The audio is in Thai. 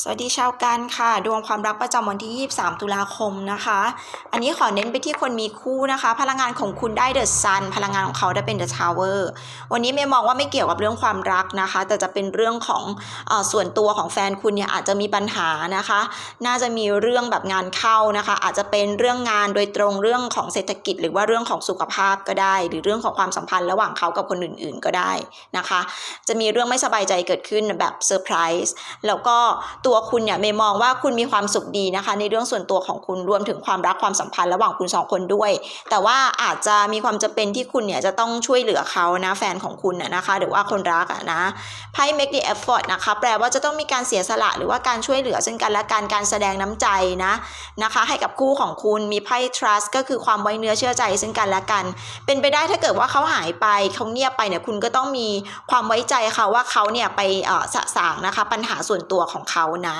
สวัสดีชาวกันค่ะ ดวงความรักประจำวันที่ 23 ตุลาคมนะคะ อันนี้ขอเน้นไปที่คนมีคู่นะคะ พลังงานของคุณได้เดอะซันพลังงานของเขาได้เป็นเดอะทาวเวอร์วันนี้เมย์มองว่าไม่เกี่ยวกับเรื่องความรักนะคะ แต่จะเป็นเรื่องของเออส่วนตัวของแฟนคุณเนี่ยอาจจะมีปัญหานะคะ น่าจะมีเรื่องแบบงานเข้านะคะ อาจจะเป็นเรื่องงานโดยตรงเรื่องของเศรษฐกิจ หรือว่าเรื่องของสุขภาพก็ได้ หรือเรื่องของความสัมพันธ์ระหว่างเขากับคนอื่น ๆ ก็ได้นะคะ จะมีเรื่องไม่สบายใจเกิดขึ้นแบบเซอร์ไพรส์แล้วก็ตัวคุณเนี่ยเมย์มองว่าคุณมีความสุขดีนะคะ ในเรื่องส่วนตัวของคุณรวมถึงความรักความสัมพันธ์ระหว่างคุณสองคนด้วย แต่ว่าอาจจะมีความจำเป็นที่คุณเนี่ยจะต้องช่วยเหลือเขานะแฟนของคุณนะนะคะหรือว่าคนรักอะนะไพ่ make the effort นะคะแปลว่าจะต้องมีการเสียสละหรือว่าการช่วยเหลือซึ่งกันและกันการแสดงน้ำใจนะนะคะให้กับคู่ของคุณมีไพ่ trust ก็คือความไว้เนื้อเชื่อใจซึ่งกันและกัน เป็นไปได้ถ้าเกิดว่าเขาหายไปเขาเงียบไปเนี่ยคุณก็ต้องมีความไว้ใจเขาว่าเขาเนี่ยไปอ่อสะสางนะคะปัญหาส่วนตัวของเขานะ